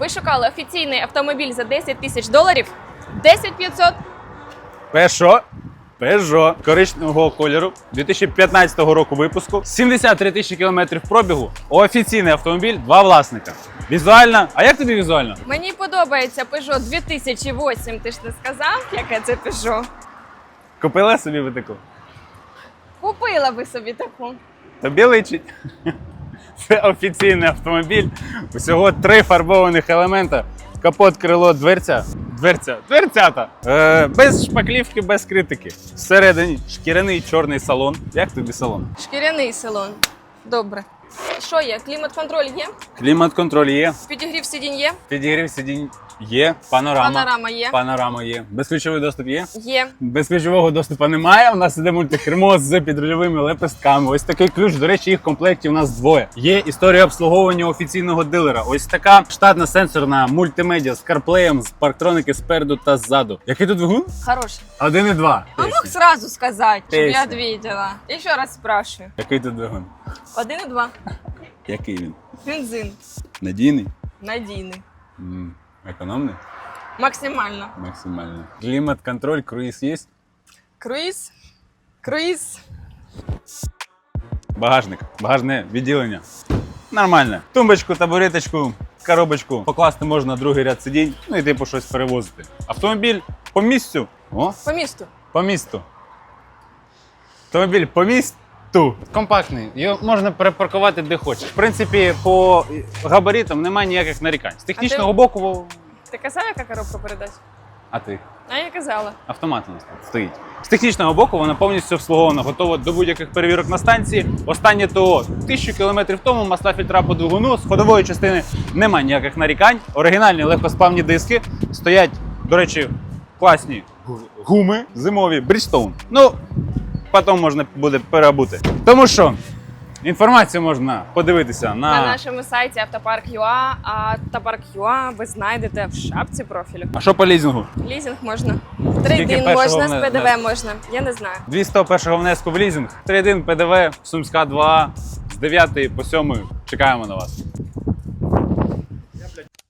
Ви шукали офіційний автомобіль за 10 тисяч доларів? 10 500? Peugeot. Peugeot коричневого кольору 2015 року випуску. 73 тисячі кілометрів пробігу. Офіційний автомобіль, два власника. Візуально. А як тобі візуально? Мені подобається Peugeot 2008. Ти ж не сказав, яке це Peugeot? Купила собі ви таку? Купила би собі таку. Тобі личить. Це офіційний автомобіль. Усього три фарбованих елемента. Капот, крило, дверця. Дверця, дверцята. Е, без шпаклівки, без критики. Всередині шкіряний чорний салон. Як тобі салон? Шкіряний салон. Добре. Що є? Клімат-контроль є? Клімат-контроль є, Підігрів сидінь є? підігрів сидінь є, панорама. Панорама є? Панорама є. Безключовий доступ є. Є. Безключового доступу немає. У нас іде мультикермо з підрульовими лепестками. Ось такий ключ. До речі, їх в комплекті у нас двоє. Є історія обслуговування офіційного дилера. Ось така штатна сенсорна мультимедіа з карплеєм, з парктроники спереду та ззаду. Який тут двигун? Хороший. Один і два. А мог сразу сказать, чтобы я Песня. ответила. Еще раз спрашиваю. Який тут двигун? Один и два. Який він? Бензин. Надійний? Надійний. М, Економний? Максимально. Максимально. Клімат, контроль, круїз є. Круїз. Круїз. Багажник, багажне відділення. Нормально. Тумбочку, табуреточку, коробочку покласти можна на другий ряд сидінь, ну і типу щось перевозити. Автомобіль по місцю. О, По місту. по місту. Автомобіль по місту. Компактний. Його можна перепаркувати де хочеш. В принципі, по габаритам немає ніяких нарікань. З технічного ти- боку. Ти казав, яка коробка передач? А ти? А я казала. Автомат у нас тут стоїть. З технічного боку вона повністю обслугована, готова до будь-яких перевірок на станції. Останнє ТО тисячу кілометрів тому масла фільтра по двигуну з ходової частини немає ніяких нарікань. Оригінальні легкосплавні диски стоять, до речі, класні гуми зимові Bridgestone. Ну, потім можна буде переобути. Тому що інформацію можна подивитися на. На нашому сайті автопарк.ua, а автопарк.ua ви знайдете в шапці профілю. А що по лізингу? Лізинг можна. Трейдин першого можна, з вне- ПДВ можна. Я не знаю. 201 внеску в лізинг, 3-1 ПДВ, Сумська 2, з 9 по 7 чекаємо на вас.